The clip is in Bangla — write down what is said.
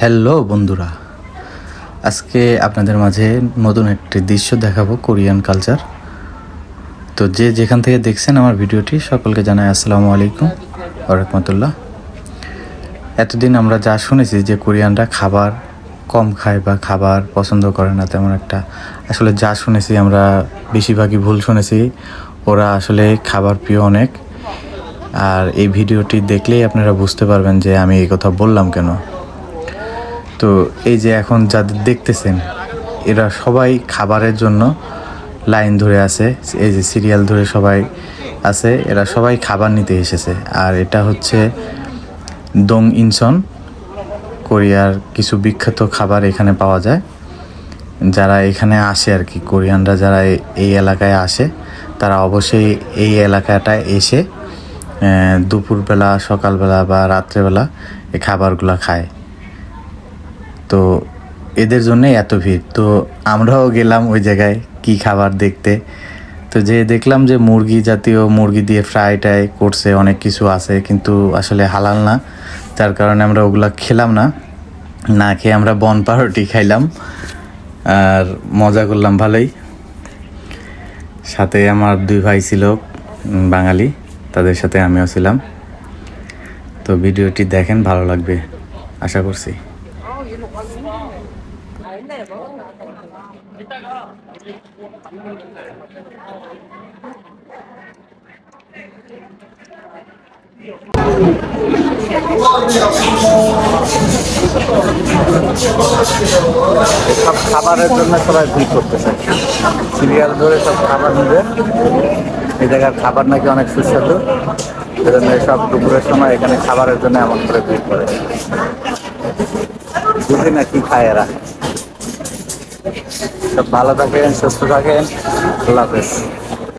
হ্যালো বন্ধুরা, আজকে আপনাদের মাঝে নতুন একটি দৃশ্য দেখাবো কোরিয়ান কালচার। তো যে যেখান থেকে দেখছেন আমার ভিডিওটি, সকলকে জানাই আসসালামু আলাইকুম রহমতুল্লাহ। এতদিন আমরা যা শুনেছি যে কোরিয়ানরা খাবার কম খায় বা খাবার পছন্দ করে না, তেমন একটা। আসলে যা শুনেছি আমরা, বেশিরভাগই ভুল শুনেছি। ওরা আসলে খাবার প্রিয় অনেক। আর এই ভিডিওটি দেখলেই আপনারা বুঝতে পারবেন যে আমি এই কথা বললাম কেন। তো এই যে এখন যাদের দেখতেছেন, এরা সবাই খাবারের জন্য লাইন ধরে আছে, এই যে সিরিয়াল ধরে সবাই আছে, এরা সবাই খাবার নিতে এসেছে। আর এটা হচ্ছে দং ইনসন, কোরিয়ার কিছু বিখ্যাত খাবার এখানে পাওয়া যায়। যারা এখানে আসে আর কি, কোরিয়ানরা যারা এই এলাকায় আসে, তারা অবশ্যই এই এলাকাটায় এসে দুপুরবেলা, সকালবেলা বা রাত্রেবেলা এই খাবারগুলো খায়। তো এদের জন্যই এত ভিড়। তো আমরাও গেলাম ওই জায়গায় কি খাবার দেখতে। তো যে দেখলাম যে মুরগি জাতীয় মুরগি দিয়ে ফ্রাই টাই করছে, অনেক কিছু আছে, কিন্তু আসলে হালাল না। যার কারণে আমরা ওগুলো খেলাম না। না খেয়ে আমরা বন পাউরুটি খাইলাম। আর মজা করলাম ভালোই। সাথে আমার দুই ভাই ছিল বাঙালি। তাদের সাথে আমিও ছিলাম। তো ভিডিওটি দেখেন, ভালো লাগবে, আশা করছি। খাবারের জন্য সবাই ভিড় করতেছে। সিরিয়াল ধরে সব খাবার নেবে। এই জায়গার খাবার নাকি অনেক সুস্বাদু। সেজন্য সব দুপুরের সময় এখানে খাবারের জন্য এমন করে ভিড় করে। বুঝি না কি খায় এরা। সব ভালো থাকেন, সুস্থ থাকেন। আল্লাহ হাফেজ।